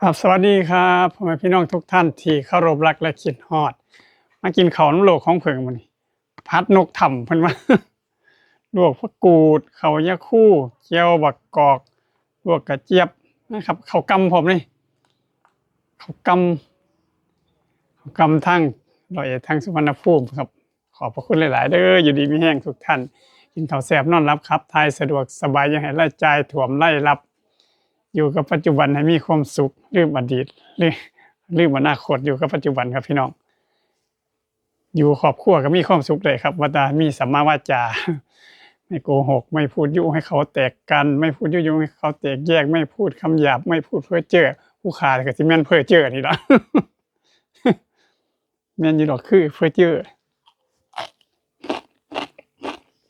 ครับสวัสดีครับพ่อแม่พี่น้องทุกท่านที่เคารพรักและคิดฮอด มากินข้าวน้ำโลกของเพิงมันนี้พัดนกถ่ำเพิ่นว่าลวกผักกูดข้าวยาคู่เจียวบักกอกลวกกระเจี๊ยบนะครับข้าวกำผมนี่ข้าวกำข้าวกำทั้งรอยเอ็ดทั้งสุวรรณภูมิครับ ขอบพระคุณหลาย ๆ เด้ออยู่ดีมีแห้งทุกท่าน กินข้าวแซ่บนอนรับครับทายสะดวกสบายยังให้ไล่ใจายถ่วมไล่รับ อยู่กับปัจจุบันให้มีความสุขลืมอดีตลืมลืมอนาคตอยู่กับปัจจุบันครับพี่น้อง อยู่ครอบครัวก็มีความสุขเลยครับว่าตามีสัมมาวาจาไม่โกหก ไม่พูดยุให้เขาแตกกัน ไม่พูดยุยงให้เขาแตกแยก ไม่พูดคำหยาบ ไม่พูดเพ้อเจ้อผู้ขาดก็สิแม่นเพ้อเจ้อนี่ละแม่นยู่ดอกคือเพ้อเจ้อ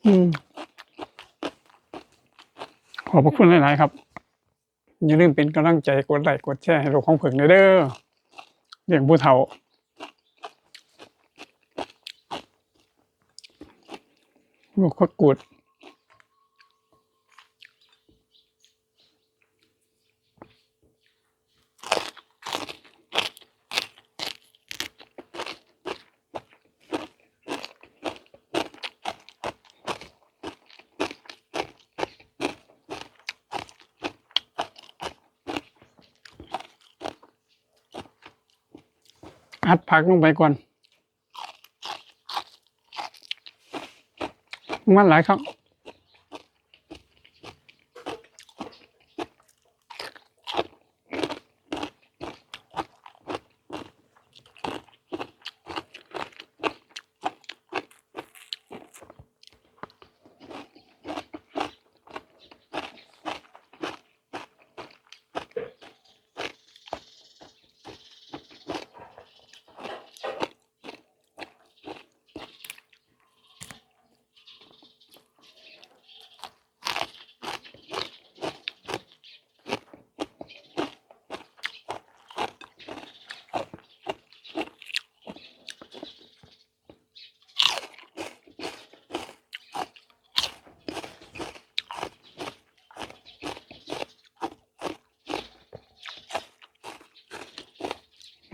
อืมขอบพระคุณหลาย ๆ ครับ อย่าลืมเป็นกำลังใจกดไลค์กดแชร์ให้ลูกของเผิงหน่อยเด้อเลี้ยงผู้เฒ่าลูกพักกูด อัดผักลงไปก่อนมันหลายครับ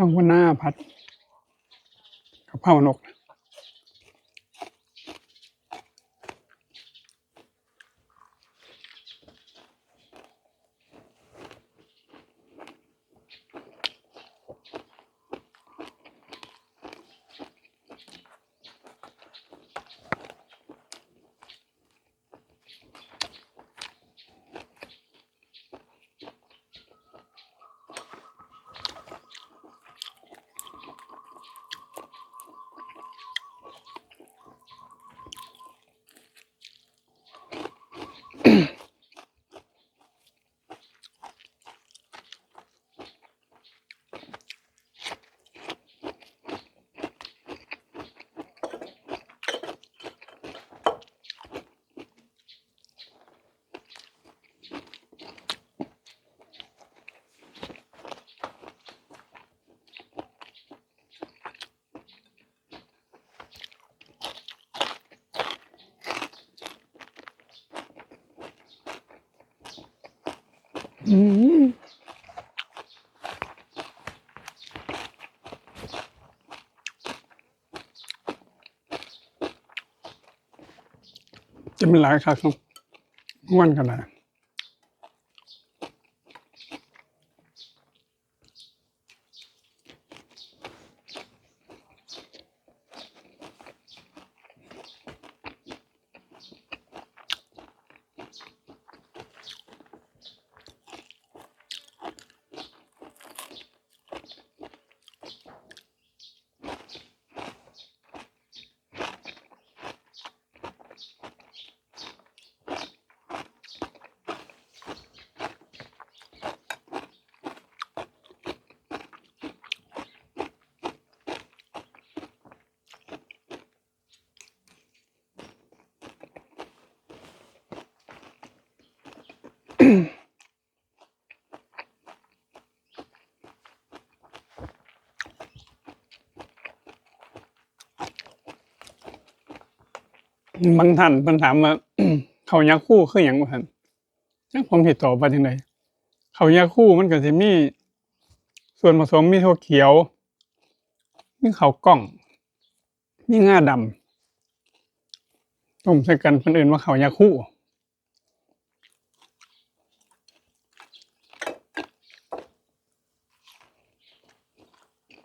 ต้องหัวหน้าผัดกับข้านก อืมจะเป็นหลายครับครับม้วนกันาด บางท่านเพิ่นถามว่าเขายักคู่คืออย่างบ่ท่านจังผมสิตอบว่าจังได๋เขายักคู่มันก็สิมี ส่วนผสมมีถั่วเขียว มีข้าวกล้อง มีงาดำต้มใส่กันเพิ่นอื่นว่าเขายักคู่